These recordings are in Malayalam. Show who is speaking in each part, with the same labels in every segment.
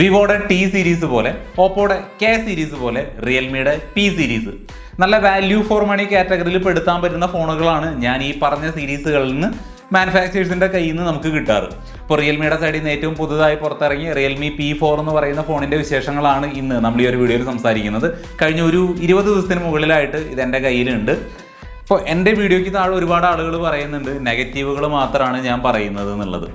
Speaker 1: വിവോയുടെ ടി സീരീസ് പോലെ ഓപ്പോയുടെ കെ സീരീസ് പോലെ റിയൽമിയുടെ പി സീരീസ് നല്ല വാല്യൂ ഫോർ മണി കാറ്റഗറിയിൽ പെടുത്താൻ പറ്റുന്ന ഫോണുകളാണ് ഞാൻ ഈ പറഞ്ഞ സീരീസുകളിൽ നിന്ന് മാനുഫാക്ചേഴ്സിന്റെ കയ്യിൽ നിന്ന് നമുക്ക് കിട്ടാറ്. ഇപ്പോൾ റിയൽമിയുടെ സൈഡിൽ നിന്ന് ഏറ്റവും പുതുതായി പുറത്തിറങ്ങി റിയൽമി പി ഫോർ എന്ന് പറയുന്ന ഫോണിന്റെ വിശേഷങ്ങളാണ് ഇന്ന് നമ്മൾ ഈ ഒരു വീഡിയോയിൽ സംസാരിക്കുന്നത്. കഴിഞ്ഞ ഒരു ഇരുപത് ദിവസത്തിന് മുകളിലായിട്ട് ഇത് എന്റെ കയ്യിലുണ്ട് അപ്പോൾ എന്റെ വീഡിയോയ്ക്ക് താഴെ ഒരുപാട് ആളുകൾ പറയുന്നുണ്ട് നെഗറ്റീവുകൾ മാത്രമാണ് ഞാൻ പറയുന്നത് എന്നുള്ളത്.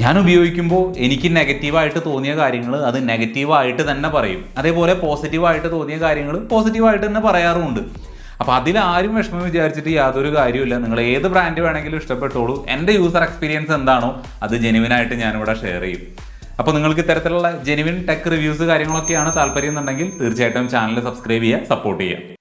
Speaker 1: ഞാൻ ഉപയോഗിക്കുമ്പോൾ എനിക്ക് നെഗറ്റീവായിട്ട് തോന്നിയ കാര്യങ്ങൾ അത് നെഗറ്റീവായിട്ട് തന്നെ പറയും. അതേപോലെ പോസിറ്റീവായിട്ട് തോന്നിയ കാര്യങ്ങൾ പോസിറ്റീവായിട്ട് തന്നെ പറയാറുമുണ്ട്. അപ്പോൾ അതിൽ ആരും വിഷമം വിചാരിച്ചിട്ട് യാതൊരു കാര്യമില്ല നിങ്ങൾ ഏത് ബ്രാൻഡ് വേണമെങ്കിലും ഇഷ്ടപ്പെട്ടോളൂ. എന്റെ യൂസർ എക്സ്പീരിയൻസ് എന്താണോ അത് ജെനുവിനായിട്ട് ഞാനിവിടെ ഷെയർ ചെയ്യും. അപ്പോൾ നിങ്ങൾക്ക് ഇത്തരത്തിലുള്ള ജെനുവിൻ ടെക് റിവ്യൂസ് കാര്യങ്ങളൊക്കെയാണ് താല്പര്യം എന്നുണ്ടെങ്കിൽ തീർച്ചയായിട്ടും ചാനൽ സബ്സ്ക്രൈബ് ചെയ്യുക സപ്പോർട്ട് ചെയ്യുക.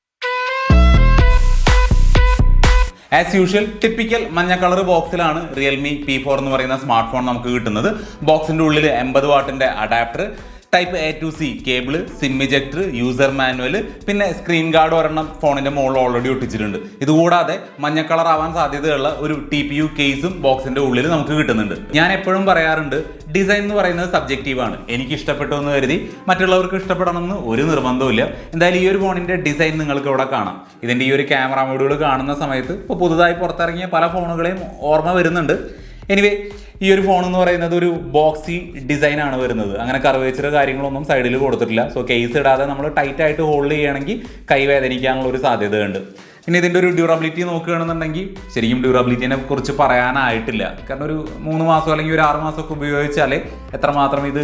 Speaker 1: ആസ് യൂഷ്വൽ ടിപ്പിക്കൽ മഞ്ഞ കളർ ബോക്സിലാണ് റിയൽമി പി ഫോർ എന്ന് പറയുന്ന സ്മാർട്ട് ഫോൺ നമുക്ക് കിട്ടുന്നത്. ബോക്സിന്റെ ഉള്ളിൽ എൺപത് വാട്ടിന്റെ adapter type A to C cable SIM ejector user manual പിന്നെ സ്ക്രീൻ ഗാർഡ് ഒരെണ്ണം ഫോണിന്റെ മുകളിൽ ഓൾറെഡി ഒട്ടിച്ചിട്ടുണ്ട്. ഇതുകൂടാതെ മഞ്ഞ കളർ ആവാൻ സാധ്യതയുള്ള ഒരു ടി പി യു കേസും ബോക്സിന്റെ ഉള്ളിൽ നമുക്ക് കിട്ടുന്നുണ്ട്. ഞാൻ എപ്പോഴും പറയാറുണ്ട് ഡിസൈൻ എന്ന് പറയുന്നത് സബ്ജക്റ്റീവ് ആണ്. എനിക്ക് ഇഷ്ടപ്പെട്ടു എന്ന് കരുതി മറ്റുള്ളവർക്ക് ഇഷ്ടപ്പെടണമെന്ന് ഒരു നിർബന്ധവുമില്ല. എന്തായാലും ഈ ഒരു ഫോണിന്റെ ഡിസൈൻ നിങ്ങൾക്ക് ഇവിടെ കാണാം. ഇതിന്റെ ഈ ഒരു ക്യാമറ മോഡുകൾ കാണുന്ന സമയത്ത് ഇപ്പോൾ പുതുതായി പുറത്തിറങ്ങിയ പല ഫോണുകളെയും ഓർമ്മ വരുന്നുണ്ട്. എനിവേ ഈ ഒരു ഫോൺ എന്ന് പറയുന്നത് ഒരു ബോക്സി ഡിസൈൻ ആണ് വരുന്നത്. അങ്ങനെ കർവേച്ചർ കാര്യങ്ങളൊന്നും സൈഡിൽ കൊടുത്തിട്ടില്ല. സോ കേസ് ഇടാതെ നമ്മൾ ടൈറ്റ് ആയിട്ട് ഹോൾഡ് ചെയ്യുകയാണെങ്കിൽ കൈ വേദനിക്കാനുള്ള ഒരു സാധ്യതയുണ്ട്. പിന്നെ ഇതിന്റെ ഒരു ഡ്യൂറബിലിറ്റി നോക്കുകയാണെന്നുണ്ടെങ്കിൽ ശരിക്കും ഡ്യൂറബിലിറ്റിനെ കുറിച്ച് പറയാനായിട്ടില്ല. കാരണം ഒരു മൂന്ന് മാസം അല്ലെങ്കിൽ ഒരു ആറ് മാസമൊക്കെ ഉപയോഗിച്ചാലേ എത്രമാത്രം ഇത്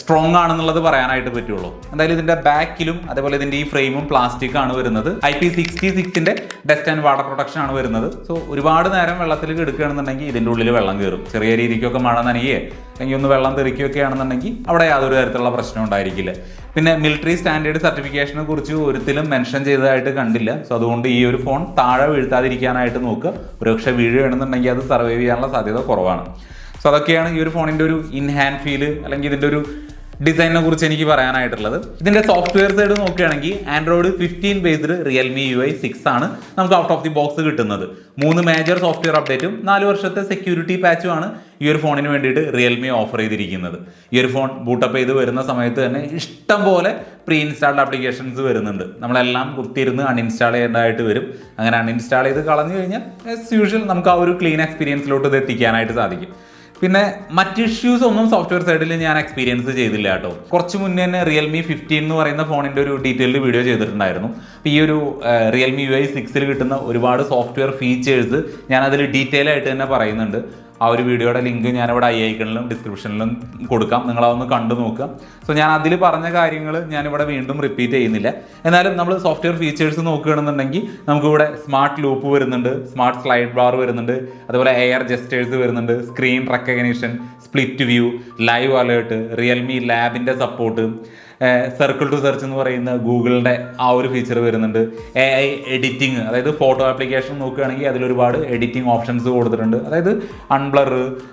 Speaker 1: സ്ട്രോങ് ആണെന്നുള്ളത് പറയാനായിട്ട് പറ്റുള്ളൂ. എന്തായാലും ഇതിന്റെ ബാക്കിലും അതേപോലെ ഇതിന്റെ ഈ ഫ്രെയിമും പ്ലാസ്റ്റിക് ആണ് വരുന്നത്. ഐ പി സിക്സ്റ്റി സിക്സിന്റെ ഡസ്റ്റ് ആൻഡ് വാട്ടർ പ്രൊട്ടക്ഷൻ ആണ് വരുന്നത്. സോ ഒരുപാട് നേരം വെള്ളത്തിൽ എടുക്കുകയാണെന്നുണ്ടെങ്കിൽ ഇതിന്റെ ഉള്ളിൽ വെള്ളം കയറും ചെറിയ രീതിക്കൊക്കെ മഴ നനയേ അല്ലെങ്കിൽ ഒന്ന് വെള്ളം തെറിക്കുകയൊക്കെ ആണെന്നുണ്ടെങ്കിൽ അവിടെ യാതൊരു തരത്തിലുള്ള പ്രശ്നം ഉണ്ടായിരിക്കില്ല. പിന്നെ മിലിറ്ററി സ്റ്റാൻഡേർഡ് സർട്ടിഫിക്കേഷനെ കുറിച്ച് ഒരിക്കലും മെൻഷൻ ചെയ്തതായിട്ട് കണ്ടില്ല. സോ അതുകൊണ്ട് ഈ ഒരു ഫോൺ താഴെ വീഴ്ത്താതിരിക്കാനായിട്ട് നോക്കുക. ഒരുപക്ഷെ വീഴുകയാണെന്നുണ്ടെങ്കിൽ അത് സർവൈവ് ചെയ്യാനുള്ള സാധ്യത കുറവാണ്. സോ അതൊക്കെയാണ് ഈ ഒരു ഫോണിന്റെ ഒരു ഇൻ ഹാൻഡ് ഫീൽ അല്ലെങ്കിൽ ഇതിന്റെ ഒരു ഡിസൈനിനെ കുറിച്ച് എനിക്ക് പറയാനായിട്ടുള്ളത്. ഇതിന്റെ സോഫ്റ്റ്വെയർ സൈഡ് നോക്കുകയാണെങ്കിൽ Android fifteen based Realme U I six ആണ് നമുക്ക് ഔട്ട് ഓഫ് ദി ബോക്സ് കിട്ടുന്നത്. മൂന്ന് മേജർ സോഫ്റ്റ്വെയർ അപ്ഡേറ്റും നാല് വർഷത്തെ സെക്യൂരിറ്റി പാച്ചും ആണ് ഈ ഒരു ഫോണിന് വേണ്ടിയിട്ട് റിയൽമി ഓഫർ ചെയ്തിരിക്കുന്നത്. ഈ ഒരു ഫോൺ ബൂട്ടപ്പ് ചെയ്ത് വരുന്ന സമയത്ത് തന്നെ ഇഷ്ടം പോലെ പ്രീ ഇൻസ്റ്റാൾഡ് ആപ്ലിക്കേഷൻസ് വരുന്നുണ്ട്. നമ്മളെല്ലാം കുത്തിയിരുന്ന് അൺഇൻസ്റ്റാൾ ചെയ്യേണ്ടതായിട്ട് വരും. അങ്ങനെ അൺഇൻസ്റ്റാൾ ചെയ്ത് കളഞ്ഞു കഴിഞ്ഞാൽ ആസ് യൂഷ്വൽ നമുക്ക് ആ ഒരു ക്ലീൻ എക്സ്പീരിയൻസിലോട്ട് ഇത് എത്തിക്കാനായിട്ട് സാധിക്കും. പിന്നെ മറ്റ് ഇഷ്യൂസ് ഒന്നും സോഫ്റ്റ്വെയർ സൈഡിൽ ഞാൻ എക്സ്പീരിയൻസ് ചെയ്തില്ല കേട്ടോ. കുറച്ച് മുന്നേ തന്നെ റിയൽമി ഫിഫ്റ്റീൻ എന്ന് പറയുന്ന ഫോണിന്റെ ഒരു ഡീറ്റെയിൽഡ് വീഡിയോ ചെയ്തിട്ടുണ്ടായിരുന്നു. അപ്പോൾ ഈ ഒരു റിയൽമി യു ഐ സിക്സിൽ കിട്ടുന്ന ഒരുപാട് സോഫ്റ്റ്വെയർ ഫീച്ചേഴ്സ് ഞാൻ അതിൽ ഡീറ്റെയിൽ ആയിട്ട് തന്നെ പറയുന്നുണ്ട്. ആ ഒരു വീഡിയോയുടെ ലിങ്ക് ഞാനിവിടെ ഐ ഐക്കണിലും ഡിസ്ക്രിപ്ഷനിലും കൊടുക്കാം. നിങ്ങൾ അതൊന്ന് കണ്ടു നോക്കുക. സോ ഞാൻ അതിൽ പറഞ്ഞ കാര്യങ്ങൾ ഞാനിവിടെ വീണ്ടും റിപ്പീറ്റ് ചെയ്യുന്നില്ല. എന്നാലും നമ്മൾ സോഫ്റ്റ്വെയർ ഫീച്ചേഴ്സ് നോക്കുകയാണെന്നുണ്ടെങ്കിൽ നമുക്കിവിടെ സ്മാർട്ട് ലൂപ്പ് വരുന്നുണ്ട് സ്മാർട്ട് സ്ലൈഡ് ബാർ വരുന്നുണ്ട് അതുപോലെ എയർ ജസ്റ്റേഴ്സ് വരുന്നുണ്ട് screen recognition split view live alert Realme ലാബിന്റെ support circle to search എന്ന് പറയുന്ന ഗൂഗിളിന്റെ ആ ഒരു ഫീച്ചർ വരുന്നുണ്ട്. എ ഐ എഡിറ്റിംഗ് അതായത് ഫോട്ടോ ആപ്ലിക്കേഷൻ നോക്കുകയാണെങ്കിൽ അതിലൊരുപാട് എഡിറ്റിംഗ് ഓപ്ഷൻസ് കൊടുത്തിട്ടുണ്ട്. അതായത് അൺബ്ലർ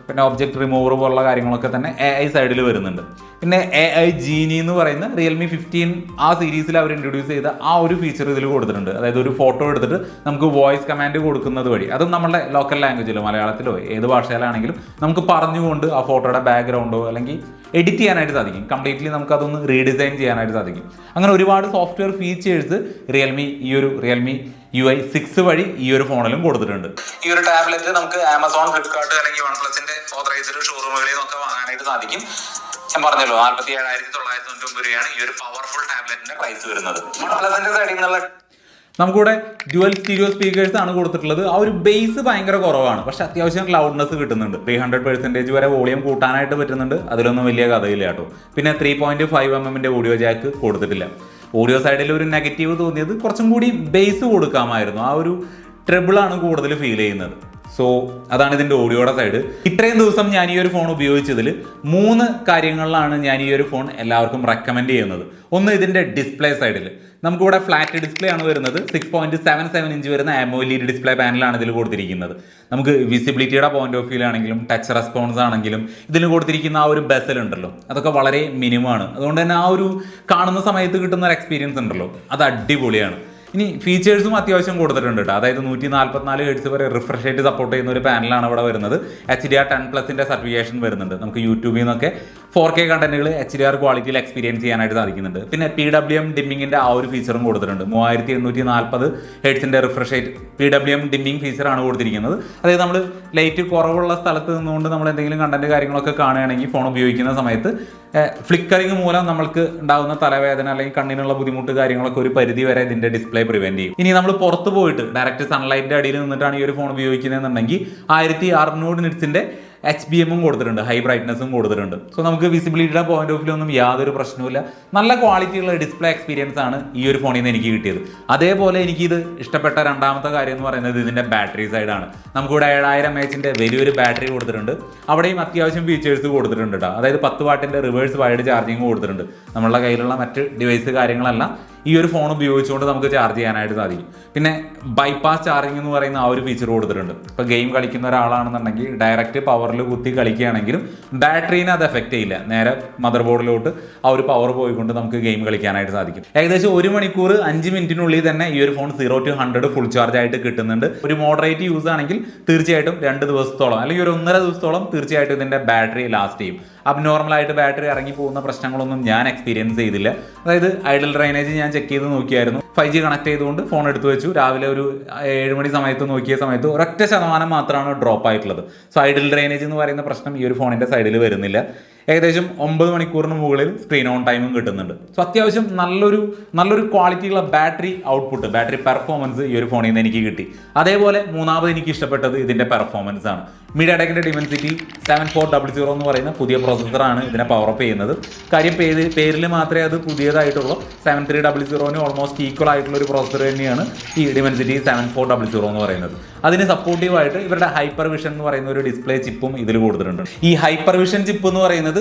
Speaker 1: പിന്നെ ഒബ്ജക്റ്റ് റിമൂവർ പോലുള്ള കാര്യങ്ങളൊക്കെ തന്നെ എ ഐ സൈഡിൽ വരുന്നുണ്ട്. പിന്നെ എ ഐ ജീനി എന്ന് പറയുന്ന റിയൽമി ഫിഫ്റ്റീൻ ആ സീരീസിൽ അവർ ഇൻട്രൊഡ്യൂസ് ചെയ്ത ആ ഒരു ഫീച്ചർ ഇതിൽ കൊടുത്തിട്ടുണ്ട്. അതായത് ഒരു ഫോട്ടോ എടുത്തിട്ട് നമുക്ക് വോയിസ് കമാൻഡ് കൊടുക്കുന്നത് വഴി. അതും നമ്മുടെ ലോക്കൽ ലാംഗ്വേജിലോ മലയാളത്തിലോ ഏത് ഭാഷയിലാണെങ്കിലും നമുക്ക് പറഞ്ഞുകൊണ്ട് ആ ഫോട്ടോയുടെ ബാക്ക്ഗ്രൗണ്ടോ അല്ലെങ്കിൽ എഡിറ്റ് ചെയ്യാനായിട്ട് സാധിക്കും. കംപ്ലീറ്റ്ലി നമുക്ക് അതൊന്ന് റീഡിസൈൻ ചെയ്യാനായിട്ട് സാധിക്കും. അങ്ങനെ ഒരുപാട് സോഫ്റ്റ്വെയർ ഫീച്ചേഴ്സ് റിയൽമി ഈ ഒരു റിയൽമി യു ഐ സിക്സ് വഴി ഈ ഒരു ഫോണിലും കൊടുത്തിട്ടുണ്ട്. ഈ ഒരു ടാബ്ലറ്റ് നമുക്ക് ആമസോൺ ഫ്ലിപ്കാർട്ട് അല്ലെങ്കിൽ വൺ പ്ലസിന്റെ ഓതറൈസ്ഡ് ഷോറൂമുകളിൽ നിന്നൊക്കെ വാങ്ങാനായിട്ട് സാധിക്കും. ഞാൻ പറഞ്ഞല്ലോ നാൽപ്പത്തി ഏഴായിരത്തി തൊള്ളായിരത്തി തൊണ്ണൂറ്റി ഒമ്പത് രൂപയാണ് ഈ ഒരു പവർഫുൾ ടാബ്ലറ്റിന്റെ പ്രൈസ് വരുന്നത്. വൺ പ്ലസിന്റെ സൈഡിൽ നിന്നുള്ള നമുക്കിവിടെ ഡ്യുവൽ സ്റ്റീരിയോ സ്പീക്കേഴ്സ് ആണ് കൊടുത്തിട്ടുള്ളത്. ആ ഒരു ബേസ് ഭയങ്കര കുറവാണ്. പക്ഷെ അത്യാവശ്യം ക്ലൗഡ്നെസ് കിട്ടുന്നുണ്ട്. ത്രീ ഹൺഡ്രഡ് പെർസെന്റേജ് വരെ വോളിയം കൂട്ടാനായിട്ട് പറ്റുന്നുണ്ട്. അതിലൊന്നും വലിയ കഥയില്ല കേട്ടോ. പിന്നെ ത്രീ പോയിന്റ് ഫൈവ് എം എമ്മിന്റെ ഓഡിയോ ജാക്ക് കൊടുത്തിട്ടില്ല. ഓഡിയോ സൈഡിൽ ഒരു നെഗറ്റീവ് തോന്നിയത് കുറച്ചും കൂടി ബേസ് കൊടുക്കാമായിരുന്നു. ആ ഒരു ട്രിബിളാണ് കൂടുതൽ ഫീൽ ചെയ്യുന്നത്. സോ അതാണ് ഇതിന്റെ ഓഡിയോയുടെ സൈഡ് ഇത്രയും ദിവസം ഞാൻ ഈ ഒരു ഫോൺ ഉപയോഗിച്ചതിൽ മൂന്ന് കാര്യങ്ങളിലാണ് ഞാൻ ഈ ഒരു ഫോൺ എല്ലാവർക്കും റെക്കമെൻഡ് ചെയ്യുന്നത്. ഒന്ന് ഇതിന്റെ ഡിസ്പ്ലേ സൈഡിൽ നമുക്കിവിടെ ഫ്ലാറ്റ് ഡിസ്പ്ലേ ആണ് വരുന്നത്. Six point seven seven inch വരുന്ന അമോലിഡ് ഡിസ്പ്ലേ പാനലാണ് ഇതിൽ കൊടുത്തിരിക്കുന്നത്. നമുക്ക് വിസിബിലിറ്റിയുടെ പോയിന്റ് ഓഫ് വ്യൂ ആണെങ്കിലും ടച്ച് റെസ്പോൺസ് ആണെങ്കിലും ഇതിൽ കൊടുത്തിരിക്കുന്ന ആ ഒരു ബെസൽ ഉണ്ടല്ലോ. അതൊക്കെ വളരെ മിനിമമാണ് അതുകൊണ്ട് തന്നെ ആ ഒരു കാണുന്ന സമയത്ത് കിട്ടുന്ന ഒരു എക്സ്പീരിയൻസ് ഉണ്ടല്ലോ. അത് അടിപൊളിയാണ്. ഇനി ഫീച്ചേഴ്സും അത്യാവശ്യം കൊടുത്തിട്ടുണ്ട് കേട്ടോ അതായത് നൂറ്റി നാൽപ്പത്തിനാല് ഹെഡ്സ് വരെ റിഫ്രഷ് ആയിട്ട് സപ്പോർട്ട് ചെയ്യുന്ന ഒരു പാനലാണ് ഇവിടെ വരുന്നത്. എച്ച് ഡി ആർ ടെൻ പ്ലസിന്റെ സർട്ടിഫിക്കേഷൻ വരുന്നുണ്ട്. നമുക്ക് യൂട്യൂബിൽ നിന്നൊക്കെ ഫോർ കെ കണ്ടന്റുകൾ എച്ച് ഡി ആർ ക്വാളിറ്റിയിൽ എക്സ്പീരിയൻസ് ചെയ്യാനായിട്ട് സാധിക്കുന്നുണ്ട്. പിന്നെ പി ഡബ്ല്യു എം ഡിമ്മിങ്ങിന്റെ ആ ഒരു ഫീച്ചറും കൊടുത്തിട്ടുണ്ട്. മൂവായിരത്തി എണ്ണൂറ്റി നാൽപ്പത് ഹെഡ്സിന്റെ refresh rate P W M dimming ഫീച്ചറാണ് കൊടുത്തിരിക്കുന്നത്. അതായത് നമ്മൾ ലൈറ്റ് കുറവുള്ള സ്ഥലത്ത് നിന്നുകൊണ്ട് നമ്മൾ എന്തെങ്കിലും കണ്ടന്റ് കാര്യങ്ങളൊക്കെ കാണുകയാണെങ്കിൽ ഫോൺ ഉപയോഗിക്കുന്ന സമയത്ത് ഫ്ലിക്കറിങ് മൂലം നമുക്ക് ഉണ്ടാകുന്ന തലവേദന അല്ലെങ്കിൽ കണ്ണിനുള്ള ബുദ്ധിമുട്ട് കാര്യങ്ങളൊക്കെ ഒരു പരിധി വരെ ഇതിന്റെ ഡിസ്പ്ലേ പ്രിവെന്റ് ചെയ്യും. ഇനി നമ്മൾ പുറത്ത് പോയിട്ട് ഡയറക്റ്റ് സൺലൈറ്റിന്റെ അടിയിൽ നിന്നിട്ടാണ് ഈ ഒരു ഫോൺ ഉപയോഗിക്കുന്നതെന്നുണ്ടെങ്കിൽ ആയിരത്തി അറുന്നൂറ് നിറ്റ്സിന്റെ എച്ച് ബി എമ്മും കൊടുത്തിട്ടുണ്ട് ഹൈ ബ്രൈറ്റ്നസ്സും കൊടുത്തിട്ടുണ്ട്. സോ നമുക്ക് വിസിബിലിറ്റിയുടെ പോയിന്റ് ഓഫ് വ്യൂ ഒന്നും യാതൊരു പ്രശ്നവുമില്ല. നല്ല ക്വാളിറ്റിയുള്ള ഡിസ്പ്ലേ എക്സ്പീരിയൻസ് ആണ് ഈ ഒരു ഫോണിൽ നിന്ന് എനിക്ക് കിട്ടിയത്. അതേപോലെ എനിക്കിത് ഇഷ്ടപ്പെട്ട രണ്ടാമത്തെ കാര്യം എന്ന് പറയുന്നത് ഇതിന്റെ ബാറ്ററി സൈഡാണ് നമുക്കിവിടെ ഏഴായിരം എച്ചിന്റെ വലിയൊരു ബാറ്ററി കൊടുത്തിട്ടുണ്ട്. അവിടെയും അത്യാവശ്യം ഫീച്ചേഴ്സ് കൊടുത്തിട്ടുണ്ട് കേട്ടോ അതായത് പത്ത് വാട്ടിന്റെ റിവേഴ്സ് വൈഡ് ചാർജിങ് കൊടുത്തിട്ടുണ്ട്. നമ്മളുടെ കയ്യിലുള്ള മറ്റ് ഡിവൈസ് കാര്യങ്ങളെല്ലാം. ഈ ഒരു ഫോൺ ഉപയോഗിച്ചുകൊണ്ട് നമുക്ക് ചാർജ് ചെയ്യാനായിട്ട് സാധിക്കും. പിന്നെ ബൈപ്പാസ് ചാർജിങ് എന്ന് പറയുന്ന ആ ഒരു ഫീച്ചർ കൊടുത്തിട്ടുണ്ട്. ഇപ്പോൾ ഗെയിം കളിക്കുന്ന ഒരാളാണെന്നുണ്ടെങ്കിൽ ഡയറക്റ്റ് പവറിൽ കുത്തി കളിക്കുകയാണെങ്കിലും ബാറ്ററീനെ അത് എഫക്റ്റ് ചെയ്യില്ല. നേരെ മദർ ബോർഡിലോട്ട് ആ ഒരു പവർ പോയിക്കൊണ്ട് നമുക്ക് ഗെയിം കളിക്കാനായിട്ട് സാധിക്കും. ഏകദേശം ഒരു മണിക്കൂർ അഞ്ച് മിനിറ്റിനുള്ളിൽ തന്നെ ഈ ഒരു phone zero to hundred full charge ആയിട്ട് കിട്ടുന്നുണ്ട്. ഒരു മോഡറേറ്റ് യൂസ് ആണെങ്കിൽ തീർച്ചയായിട്ടും രണ്ട് ദിവസത്തോളം അല്ലെങ്കിൽ ഒരു ഒന്നര ദിവസത്തോളം തീർച്ചയായിട്ടും ഇതിന്റെ ബാറ്ററി ലാസ്റ്റ് ചെയ്യും. അബ്നോർമൽ ആയിട്ട് ബാറ്ററി ഇറങ്ങി പോകുന്ന പ്രശ്നങ്ങളൊന്നും ഞാൻ എക്സ്പീരിയൻസ് ചെയ്തില്ല. അതായത് ഐഡൽ ഡ്രൈനേജ് ഞാൻ ചെക്ക് ചെയ്ത് നോക്കിയായിരുന്നു. ഫൈവ് ജി കണക്ട് ചെയ്തുകൊണ്ട് ഫോൺ എടുത്തു വെച്ചു. രാവിലെ ഒരു ഏഴ് മണി സമയത്ത് നോക്കിയ സമയത്ത് ഒരൊറ്റ ശതമാനം മാത്രമാണ് ഡ്രോപ്പ് ആയിട്ടുള്ളത്. സോ ഐഡൽ ഡ്രൈനേജ് എന്ന് പറയുന്ന പ്രശ്നം ഈ ഒരു ഫോണിന്റെ സൈഡിൽ വരുന്നില്ല. ഏകദേശം ഒമ്പത് മണിക്കൂറിന് മുകളിൽ സ്ക്രീൻ ഓൺ ടൈമും കിട്ടുന്നുണ്ട്. സോ അത്യാവശ്യം നല്ലൊരു നല്ലൊരു ക്വാളിറ്റിയുള്ള ബാറ്ററി ഔട്ട്പുട്ട് ബാറ്ററി പെർഫോമൻസ് ഈ ഒരു ഫോണിൽ നിന്ന് എനിക്ക് കിട്ടി. അതേപോലെ മൂന്നാമത് എനിക്ക് ഇഷ്ടപ്പെട്ടത് ഇതിന്റെ പെർഫോമൻസ് ആണ്. മീഡിയാടെക്കിന്റെ Dimensity seven four double zero എന്ന് പറയുന്ന പുതിയ പ്രോസസ്സറാണ് ഇതിനെ പവർ അപ്പ് ചെയ്യുന്നത്. കാര്യം പേര് പേരിൽ മാത്രമേ അത് പുതിയതായിട്ടുള്ളൂ. സെവൻ ത്രീ ഡബിൾ സീറോന് ഓൾമോസ്റ്റ് ഈക്വൽ ആയിട്ടുള്ള ഒരു പ്രോസസ്സർ തന്നെയാണ് ഈ Dimensity seven four double zero എന്ന് പറയുന്നത്. അതിന് സപ്പോർട്ടീവായിട്ട് ഇവരുടെ ഹൈപ്പർ വിഷൻ എന്ന് പറയുന്ന ഒരു ഡിസ്പ്ലേ ചിപ്പും ഇതിൽ കൊടുത്തിട്ടുണ്ട്. ഈ ഹൈപ്പർ വിഷൻ ചിപ്പ് എന്ന് പറയുന്നത്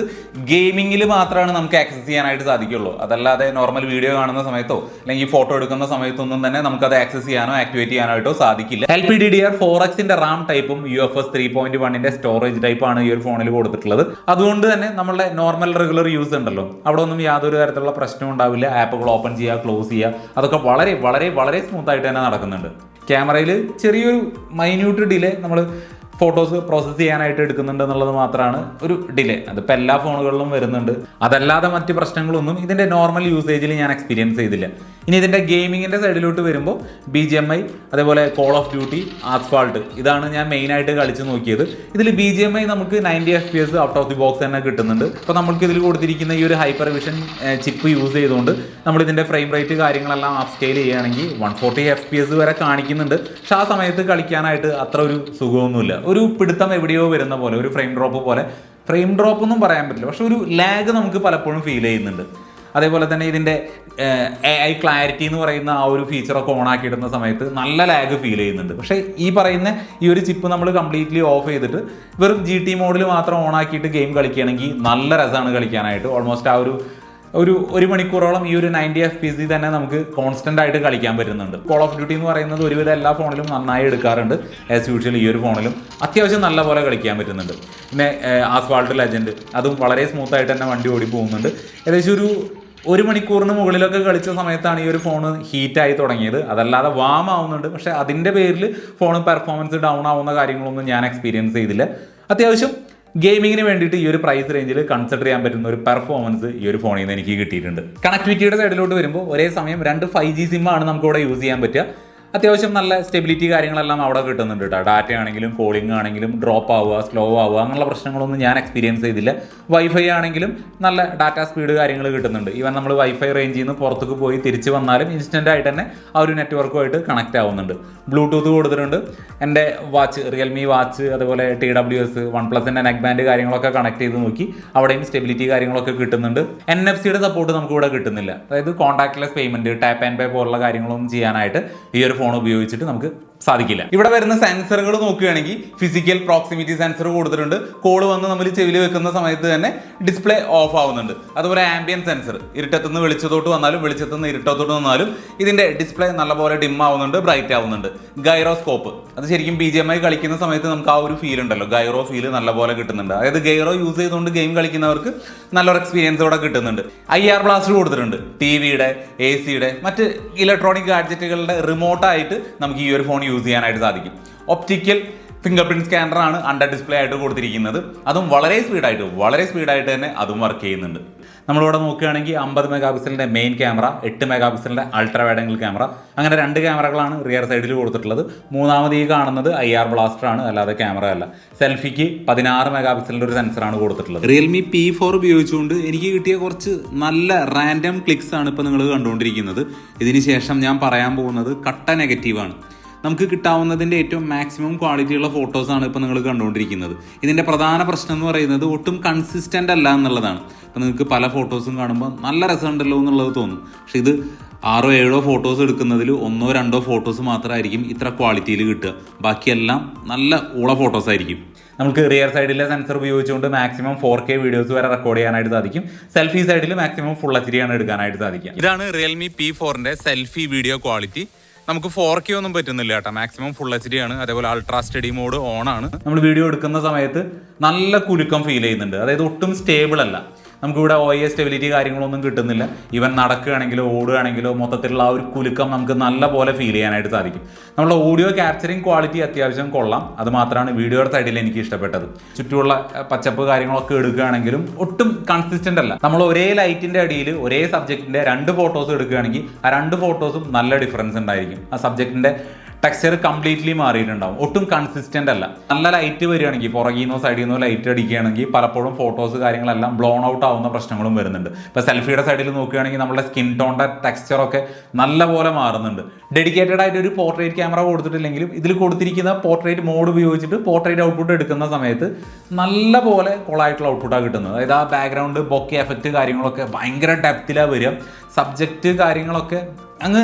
Speaker 1: ഗെയിമിങ്ങിൽ മാത്രമാണ് നമുക്ക് ആക്സസ് ചെയ്യാനായിട്ട് സാധിക്കുള്ളൂ. അതല്ലാതെ നോർമൽ വീഡിയോ കാണുന്ന സമയത്തോ അല്ലെങ്കിൽ ഫോട്ടോ എടുക്കുന്ന സമയത്തൊന്നും തന്നെ നമുക്ക് അത് ആക്സസ് ചെയ്യാനോ ആക്ടിവേറ്റ് ചെയ്യാനായിട്ടോ സാധിക്കില്ല L P D D R four എക്സിന്റെ റാം ടൈപ്പും യു എഫ് എസ് ത്രീ വണ്ണിന്റെ സ്റ്റോറേജ് ടൈപ്പ് ആണ് ഈ ഒരു ഫോണിൽ കൊടുത്തിട്ടുള്ളത്. അതുകൊണ്ട് തന്നെ നമ്മളുടെ നോർമൽ റെഗുലർ യൂസ് ഉണ്ടല്ലോ. അവിടെ ഒന്നും യാതൊരു തരത്തിലുള്ള പ്രശ്നവും ഉണ്ടാവില്ല. ആപ്പുകൾ ഓപ്പൺ ചെയ്യുക ക്ലോസ് ചെയ്യുക. അതൊക്കെ വളരെ വളരെ വളരെ സ്മൂത്ത് ആയിട്ട് തന്നെ നടക്കുന്നുണ്ട്. ക്യാമറയിൽ ചെറിയൊരു മൈന്യൂട്ട് ഡിലേ നമ്മൾ ഫോട്ടോസ് പ്രോസസ്സ് ചെയ്യാനായിട്ട് എടുക്കുന്നുണ്ട് എന്നുള്ളത് മാത്രമാണ് ഒരു ഡിലേ അതിപ്പോൾ എല്ലാ ഫോണുകളിലും വരുന്നുണ്ട്. അതല്ലാതെ മറ്റ് പ്രശ്നങ്ങളൊന്നും ഇതിന്റെ നോർമൽ യൂസേജിൽ ഞാൻ എക്സ്പീരിയൻസ് ചെയ്തില്ല. ഇനി ഇതിന്റെ ഗെയിമിങ്ങിന്റെ സൈഡിലോട്ട് വരുമ്പോൾ ബി ജി എം ഐ അതേപോലെ കോൾ ഓഫ് ഡ്യൂട്ടി ആസ്ഫാൾട്ട് ഇതാണ് ഞാൻ മെയിനായിട്ട് കളിച്ച് നോക്കിയത്. ഇതിൽ ബി ജി എം ഐ നമുക്ക് ninety F P S out of the box തന്നെ കിട്ടുന്നുണ്ട്. അപ്പോൾ നമുക്ക് ഇതിൽ കൊടുത്തിരിക്കുന്ന ഈ ഒരു ഹൈപ്പർ വിഷൻ ചിപ്പ് യൂസ് ചെയ്തുകൊണ്ട് നമ്മൾ ഇതിന്റെ ഫ്രെയിം റേറ്റ് കാര്യങ്ങളെല്ലാം അപ്പ് സ്കെയിൽ ചെയ്യുകയാണെങ്കിൽ one forty F P S വരെ കാണിക്കുന്നുണ്ട്. പക്ഷെ ആ സമയത്ത് കളിക്കാനായിട്ട് അത്ര ഒരു സുഖമൊന്നുമില്ല. ഒരു പിടുത്തം എവിടെയോ വരുന്ന പോലെ ഒരു ഫ്രെയിം ഡ്രോപ്പ് പോലെ. ഫ്രെയിം ഡ്രോപ്പ് ഒന്നും പറയാൻ പറ്റില്ല. പക്ഷെ ഒരു ലാഗ് നമുക്ക് പലപ്പോഴും ഫീൽ ചെയ്യുന്നുണ്ട്. അതേപോലെ തന്നെ ഇതിന്റെ എ ഐ ക്ലാരിറ്റി എന്ന് പറയുന്ന ആ ഒരു ഫീച്ചറൊക്കെ ഓൺ ആക്കിയിടുന്ന സമയത്ത് നല്ല ലാഗ് ഫീൽ ചെയ്യുന്നുണ്ട്. പക്ഷേ ഈ പറയുന്ന ഈ ഒരു ചിപ്പ് നമ്മൾ കംപ്ലീറ്റ്ലി ഓഫ് ചെയ്തിട്ട് വെറും ജി ടി മോഡിൽ മാത്രം ഓൺ ആക്കിയിട്ട് ഗെയിം കളിക്കുകയാണെങ്കിൽ നല്ല രസമാണ് കളിക്കാനായിട്ട്. ഓൾമോസ്റ്റ് ആ ഒരു ഒരു ഒരു മണിക്കൂറോളം ഈ ഒരു നയന്റി എഫ് പി സി തന്നെ നമുക്ക് കോൺസ്റ്റന്റ് ആയിട്ട് കളിക്കാൻ പറ്റുന്നുണ്ട്. കോൾ ഓഫ് ഡ്യൂട്ടി എന്ന് പറയുന്നത് ഒരുവിധം എല്ലാ ഫോണിലും നന്നായി എടുക്കാറുണ്ട്. ആസ് യൂഷ്വൽ ഈ ഒരു ഫോണിലും അത്യാവശ്യം നല്ല പോലെ കളിക്കാൻ പറ്റുന്നുണ്ട്. പിന്നെ ആസ്വാൾട്ട് ലെജൻഡ് അതും വളരെ സ്മൂത്ത് ആയിട്ട് തന്നെ വണ്ടി ഓടി പോകുന്നുണ്ട്. ഏകദേശം ഒരു ഒരു മണിക്കൂറിന് മുകളിലൊക്കെ കളിച്ച സമയത്താണ് ഈ ഒരു ഫോൺ ഹീറ്റായി തുടങ്ങിയത്. അതല്ലാതെ വാം ആവുന്നുണ്ട്. പക്ഷേ അതിന്റെ പേരിൽ ഫോൺ പെർഫോമൻസ് ഡൗൺ ആവുന്ന കാര്യങ്ങളൊന്നും ഞാൻ എക്സ്പീരിയൻസ് ചെയ്തില്ല. അത്യാവശ്യം ഗെയിമിങ്ങിന് വേണ്ടിയിട്ട് ഈ ഒരു പ്രൈസ് റേഞ്ചിൽ കൺസിഡർ ചെയ്യാൻ പറ്റുന്ന ഒരു പെർഫോമൻസ് ഈ ഒരു ഫോണിൽ നിന്ന് എനിക്ക് കിട്ടിയിട്ടുണ്ട്. കണക്ടിവിറ്റിയുടെ സൈഡിലോട്ട് വരുമ്പോൾ ഒരേ സമയം രണ്ട് ഫൈവ് ജി സിമ്മാണ് നമുക്ക് ഇവിടെ യൂസ് ചെയ്യാൻ പറ്റുക. അത്യാവശ്യം നല്ല സ്റ്റെബിലിറ്റി കാര്യങ്ങളെല്ലാം അവിടെ കിട്ടുന്നുണ്ട് കേട്ടോ ഡാറ്റ ആണെങ്കിലും കോളിംഗ് ആണെങ്കിലും ഡ്രോപ്പ് ആവുക സ്ലോ ആവുക അങ്ങനെയുള്ള പ്രശ്നങ്ങളൊന്നും ഞാൻ എക്സ്പീരിയൻസ് ചെയ്തില്ല. വൈഫൈ ആണെങ്കിലും നല്ല ഡാറ്റ സ്പീഡ് കാര്യങ്ങൾ കിട്ടുന്നുണ്ട്. ഈവൻ നമ്മൾ വൈഫൈ റേഞ്ചിൽ നിന്ന് പുറത്തേക്ക് പോയി തിരിച്ച് വന്നാലും ഇൻസ്റ്റന്റ് ആയിട്ട് തന്നെ ആ ഒരു നെറ്റ്വർക്കുമായിട്ട് കണക്റ്റ് ആവുന്നുണ്ട്. ബ്ലൂടൂത്ത് കൊടുത്തിട്ടുണ്ട്. എന്റെ വാച്ച് റിയൽമി വാച്ച് അതുപോലെ ടി ഡബ്ല്യു എസ് വൺ പ്ലസിന്റെ നെക്ക് ബാൻഡ് കാര്യങ്ങളൊക്കെ കണക്ട് ചെയ്ത് നോക്കി അവിടെയും സ്റ്റെബിലിറ്റി കാര്യങ്ങളൊക്കെ കിട്ടുന്നുണ്ട്. എൻ എഫ് സിയുടെ സപ്പോർട്ട് നമുക്ക് ഇവിടെ കിട്ടുന്നില്ല. അതായത് contactless payment tap and pay പോലുള്ള കാര്യങ്ങളൊന്നും ചെയ്യാനായിട്ട് ഈ ഒരു ഫോൺ ഉപയോഗിച്ചിട്ട് നമുക്ക് സാധിക്കില്ല. ഇവിടെ വരുന്ന സെൻസറുകൾ നോക്കുകയാണെങ്കിൽ ഫിസിക്കൽ പ്രോക്സിമിറ്റി സെൻസർ കൊടുത്തിട്ടുണ്ട്. കോൾ വന്ന് നമ്മൾ ചെവിയിൽ വെക്കുന്ന സമയത്ത് തന്നെ ഡിസ്പ്ലേ ഓഫ് ആവുന്നുണ്ട്. അതുപോലെ ആംബിയൻ സെൻസർ ഇരുട്ടത്തുനിന്ന് വെളിച്ചത്തോട്ട് വന്നാലും വെളിച്ചത്തുനിന്ന് ഇരുട്ടത്തോട്ട് വന്നാലും ഇതിന്റെ ഡിസ്പ്ലേ നല്ലപോലെ ഡിം ആവുന്നുണ്ട് ബ്രൈറ്റ് ആവുന്നുണ്ട്. ഗൈറോസ്കോപ്പ് അത് ശരിക്കും ബി ജി എം ഐ കളിക്കുന്ന സമയത്ത് നമുക്ക് ആ ഒരു ഫീൽ ഉണ്ടല്ലോ. ഗൈറോ ഫീൽ നല്ലപോലെ കിട്ടുന്നുണ്ട്. അതായത് ഗൈറോ യൂസ് ചെയ്തുകൊണ്ട് ഗെയിം കളിക്കുന്നവർക്ക് നല്ലൊരു എക്സ്പീരിയൻസ് ഇവിടെ കിട്ടുന്നുണ്ട്. ഐ ആർ ബ്ലാസ്റ്റർ കൊടുത്തിട്ടുണ്ട്. ടി വിയുടെ എ സിയുടെ മറ്റ് ഇലക്ട്രോണിക് ഗാഡ്ജറ്റുകളുടെ റിമോട്ടായിട്ട് നമുക്ക് ഈ ഒരു ഫോൺ യൂസ് ചെയ്യാനായിട്ട് സാധിക്കും. ഒപ്റ്റിക്കൽ ഫിംഗർ പ്രിന്റ് സ്കാനറാണ് അണ്ടർ ഡിസ്പ്ലേ ആയിട്ട് കൊടുത്തിരിക്കുന്നത്. അതും വളരെ സ്പീഡായിട്ട് വളരെ സ്പീഡായിട്ട് തന്നെ അതും വർക്ക് ചെയ്യുന്നുണ്ട്. നമ്മളിവിടെ നോക്കുകയാണെങ്കിൽ അമ്പത് മെഗാ പിക്സലിന്റെ മെയിൻ ക്യാമറ എട്ട് മെഗാ പിക്സലിന്റെ അൾട്രാ വൈഡ് ആംഗിൾ ക്യാമറ അങ്ങനെ രണ്ട് ക്യാമറകളാണ് റിയർ സൈഡിൽ കൊടുത്തിട്ടുള്ളത്. മൂന്നാമത് ഈ കാണുന്നത് ഐ ആർ ബ്ലാസ്റ്റർ ആണ് അല്ലാതെ ക്യാമറ അല്ല. സെൽഫിക്ക് പതിനാറ് മെഗാ പിക്സലിന്റെ ഒരു സെൻസറാണ് കൊടുത്തിട്ടുള്ളത്. റിയൽമി പി ഫോർ ഉപയോഗിച്ചുകൊണ്ട് എനിക്ക് കിട്ടിയ കുറച്ച് നല്ല റാൻഡം ക്ലിക്സ് ആണ് ഇപ്പോൾ നിങ്ങൾ കണ്ടുകൊണ്ടിരിക്കുന്നത്. ഇതിന് ശേഷം ഞാൻ പറയാൻ പോകുന്നത് കട്ട നെഗറ്റീവാണ് നമുക്ക് കിട്ടാവുന്നതിന്റെ ഏറ്റവും മാക്സിമം ക്വാളിറ്റിയുള്ള ഫോട്ടോസാണ് ഇപ്പോൾ നിങ്ങൾ കണ്ടുകൊണ്ടിരിക്കുന്നത്. ഇതിന്റെ പ്രധാന പ്രശ്നം എന്ന് പറയുന്നത് ഒട്ടും കൺസിസ്റ്റന്റ് അല്ല എന്നുള്ളതാണ്. ഇപ്പോൾ നിങ്ങൾക്ക് പല ഫോട്ടോസും കാണുമ്പോൾ നല്ല രസമുണ്ടല്ലോ എന്നുള്ളത് തോന്നും. പക്ഷേ ഇത് ആറോ ഏഴോ ഫോട്ടോസ് എടുക്കുന്നതിൽ ഒന്നോ രണ്ടോ ഫോട്ടോസ് മാത്രമായിരിക്കും ഇത്ര ക്വാളിറ്റിയിൽ കിട്ടുക. ബാക്കിയെല്ലാം നല്ല ഊള ഫോട്ടോസ് ആയിരിക്കും. നമുക്ക് റിയർ സൈഡിലെ സെൻസർ ഉപയോഗിച്ചുകൊണ്ട് മാക്സിമം ഫോർ കെ വീഡിയോസ് വരെ റെക്കോർഡ് ചെയ്യാനായിട്ട് സാധിക്കും. സെൽഫി സൈഡിൽ മാക്സിമം ഫുൾ എച്ച് ആണ് എടുക്കാനായിട്ട് സാധിക്കുക. ഇതാണ് റിയൽമി പി ഫോറിന്റെ സെൽഫി വീഡിയോ ക്വാളിറ്റി നമുക്ക് ഫോർ കെ ഒന്നും പറ്റുന്നില്ല കേട്ടോ. മാക്സിമം ഫുൾ എച്ച് ഡി ആണ്. അതേപോലെ അൾട്രാ സ്റ്റഡി മോഡ് ഓൺ ആണ്. നമ്മൾ വീഡിയോ എടുക്കുന്ന സമയത്ത് നല്ല കുലുക്കം ഫീൽ ചെയ്യുന്നുണ്ട്. അതായത് ഒട്ടും സ്റ്റേബിൾ അല്ല. നമുക്കിവിടെ എ സ്റ്റെബിലിറ്റി കാര്യങ്ങളൊന്നും കിട്ടുന്നില്ല. ഇവൻ നടക്കുകയാണെങ്കിലോ ഓടുകയാണെങ്കിലോ മൊത്തത്തിലുള്ള ആ ഒരു കുലുക്കം നമുക്ക് നല്ല പോലെ ഫീൽ ചെയ്യാനായിട്ട് സാധിക്കും. നമ്മുടെ ഓഡിയോ ക്യാപ്ചറിങ് ക്വാളിറ്റി അത്യാവശ്യം കൊള്ളാം. അത് മാത്രമാണ് വീഡിയോയുടെ സൈഡിൽ എനിക്ക് ഇഷ്ടപ്പെട്ടത്. ചുറ്റുമുള്ള പച്ചപ്പ് കാര്യങ്ങളൊക്കെ എടുക്കുകയാണെങ്കിലും ഒട്ടും കൺസിസ്റ്റന്റ് അല്ല. നമ്മൾ ഒരേ ലൈറ്റിന്റെ അടിയിൽ ഒരേ സബ്ജക്റ്റിന്റെ രണ്ട് ഫോട്ടോസ് എടുക്കുകയാണെങ്കിൽ ആ രണ്ട് ഫോട്ടോസും നല്ല ഡിഫറൻസ് ഉണ്ടായിരിക്കും. ആ സബ്ജക്റ്റിന്റെ ടെക്സ്ചർ കംപ്ലീറ്റ്ലി മാറിയിട്ടുണ്ടാവും. ഒട്ടും കൺസിസ്റ്റന്റ് അല്ല. നല്ല ലൈറ്റ് വരികയാണെങ്കിൽ പുറകിൽ നിന്നോ സൈഡിൽ നിന്നോ ലൈറ്റ് അടിക്കുകയാണെങ്കിൽ പലപ്പോഴും ഫോട്ടോസ് കാര്യങ്ങളെല്ലാം ബ്ലോൺ ഔട്ട് ആവുന്ന പ്രശ്നങ്ങളും വരുന്നുണ്ട്. ഇപ്പോൾ സെൽഫിയുടെ സൈഡിൽ നോക്കുകയാണെങ്കിൽ നമ്മുടെ സ്കിൻ ടോണിന്റെ ടെക്സ്ചർ ഒക്കെ നല്ല പോലെ മാറുന്നുണ്ട്. ഡെഡിക്കേറ്റഡ് ആയിട്ട് ഒരു പോർട്രേറ്റ് ക്യാമറ കൊടുത്തിട്ടില്ലെങ്കിലും ഇതിൽ കൊടുത്തിരിക്കുന്ന പോർട്രേറ്റ് മോഡ് ഉപയോഗിച്ചിട്ട് പോർട്രേറ്റ് ഔട്ട്പുട്ട് എടുക്കുന്ന സമയത്ത് നല്ല പോലെ കൊളായിട്ടുള്ള ഔട്ട്പുട്ടാണ് കിട്ടുന്നത്. അതായത് ആ ബാക്ക്ഗ്രൗണ്ട് ബൊക്കെ എഫക്റ്റ് കാര്യങ്ങളൊക്കെ ഭയങ്കര ഡെപ്തിലാണ് വരിക. സബ്ജക്റ്റ് കാര്യങ്ങളൊക്കെ അങ്ങ്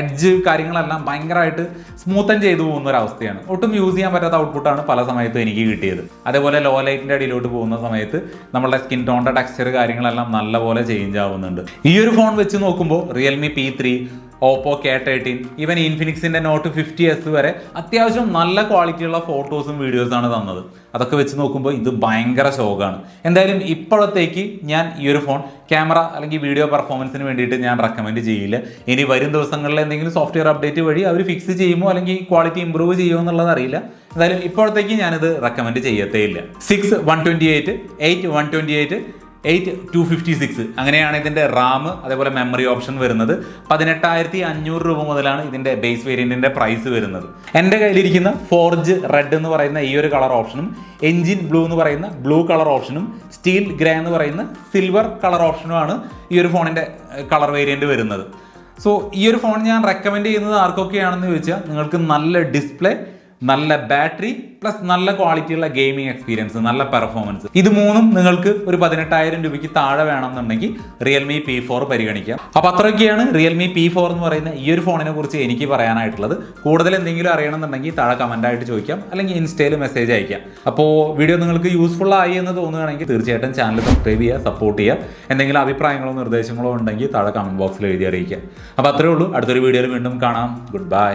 Speaker 1: എഡ്ജ് കാര്യങ്ങളെല്ലാം ഭയങ്കരമായിട്ട് സ്മൂത്തൻ ചെയ്തു പോകുന്ന ഒരു അവസ്ഥയാണ്. ഒട്ടും യൂസ് ചെയ്യാൻ പറ്റാത്ത ഔട്ട്പുട്ടാണ് പല സമയത്തും എനിക്ക് കിട്ടിയത്. അതേപോലെ ലോ ലൈറ്റിന്റെ അടിയിലോട്ട് പോകുന്ന സമയത്ത് നമ്മളുടെ സ്കിൻ ടോണിന്റെ ടെക്സ്ചർ കാര്യങ്ങളെല്ലാം നല്ലപോലെ ചേഞ്ച് ആവുന്നുണ്ട്. ഈ ഒരു ഫോൺ വെച്ച് നോക്കുമ്പോൾ Realme P three Oppo K thirteen even ഇൻഫിനിക്സിന്റെ Note fifty S വരെ അത്യാവശ്യം നല്ല ക്വാളിറ്റിയുള്ള ഫോട്ടോസും വീഡിയോസാണ് തന്നത്. അതൊക്കെ വെച്ച് നോക്കുമ്പോൾ ഇത് ഭയങ്കര ശോകമാണ് എന്തായാലും ഇപ്പോഴത്തേക്ക് ഞാൻ ഈ ഒരു ഫോൺ ക്യാമറ അല്ലെങ്കിൽ വീഡിയോ പെർഫോമൻസിന് വേണ്ടിയിട്ട് ഞാൻ റെക്കമെൻഡ് ചെയ്യില്ല. ഇനി വരും ദിവസങ്ങളിൽ എന്തെങ്കിലും സോഫ്റ്റ്വെയർ അപ്ഡേറ്റ് വഴി അവർ ഫിക്സ് ചെയ്യുമോ അല്ലെങ്കിൽ ക്വാളിറ്റി ഇമ്പ്രൂവ് ചെയ്യുമോ എന്നുള്ളത് അറിയില്ല. എന്തായാലും ഇപ്പോഴത്തേക്ക് ഞാനിത് റെക്കമെൻഡ് ചെയ്യത്തേ ഇല്ല six one twenty eight eight one twenty eight eight two fifty six. അങ്ങനെയാണ് ഇതിന്റെ റാം അതേപോലെ മെമ്മറി ഓപ്ഷൻ വരുന്നത്. പതിനെട്ടായിരത്തി അഞ്ഞൂറ് രൂപ മുതലാണ് ഇതിന്റെ ബേസ് വേരിയന്റിന്റെ പ്രൈസ് വരുന്നത്. എന്റെ കയ്യിലിരിക്കുന്ന ഫോർജ് റെഡ് എന്ന് പറയുന്ന ഈ ഒരു കളർ ഓപ്ഷനും എൻജിൻ ബ്ലൂ എന്ന് പറയുന്ന ബ്ലൂ കളർ ഓപ്ഷനും സ്റ്റീൽ ഗ്രേ എന്ന് പറയുന്ന സിൽവർ കളർ ഓപ്ഷനുമാണ് ഈ ഒരു ഫോണിന്റെ കളർ വേരിയന്റ് വരുന്നത്. സോ ഈ ഒരു ഫോൺ ഞാൻ റെക്കമെൻഡ് ചെയ്യുന്നത് ആർക്കൊക്കെയാണെന്ന് ചോദിച്ചാൽ നിങ്ങൾക്ക് നല്ല ഡിസ്പ്ലേ നല്ല ബാറ്ററി പ്ലസ് നല്ല ക്വാളിറ്റിയുള്ള ഗെയിമിംഗ് എക്സ്പീരിയൻസ് നല്ല പെർഫോമൻസ് ഇത് മൂന്നും നിങ്ങൾക്ക് ഒരു പതിനെട്ടായിരം രൂപയ്ക്ക് താഴെ വേണമെന്നുണ്ടെങ്കിൽ റിയൽമി പി ഫോർ പരിഗണിക്കാം. അപ്പോൾ അത്രയൊക്കെയാണ് റിയൽമി പി ഫോർ എന്ന് പറയുന്ന ഈ ഒരു ഫോണിനെ കുറിച്ച് എനിക്ക് പറയാനായിട്ടുള്ളത്. കൂടുതൽ എന്തെങ്കിലും അറിയണമെന്നുണ്ടെങ്കിൽ താഴെ കമന്റായിട്ട് ചോദിക്കാം അല്ലെങ്കിൽ ഇൻസ്റ്റയിൽ മെസ്സേജ് അയക്കാം. അപ്പോൾ വീഡിയോ നിങ്ങൾക്ക് യൂസ്ഫുൾ ആയി എന്ന് തോന്നുകയാണെങ്കിൽ തീർച്ചയായിട്ടും ചാനൽ സബ്സ്ക്രൈബ് ചെയ്യുക സപ്പോർട്ട് ചെയ്യുക. എന്തെങ്കിലും അഭിപ്രായങ്ങളോ നിർദ്ദേശങ്ങളോ ഉണ്ടെങ്കിൽ താഴെ കമന്റ് ബോക്സിൽ എഴുതി അറിയിക്കുക. അപ്പോൾ അത്രേ ഉള്ളൂ. അടുത്തൊരു വീഡിയോയിൽ വീണ്ടും കാണാം. Good bye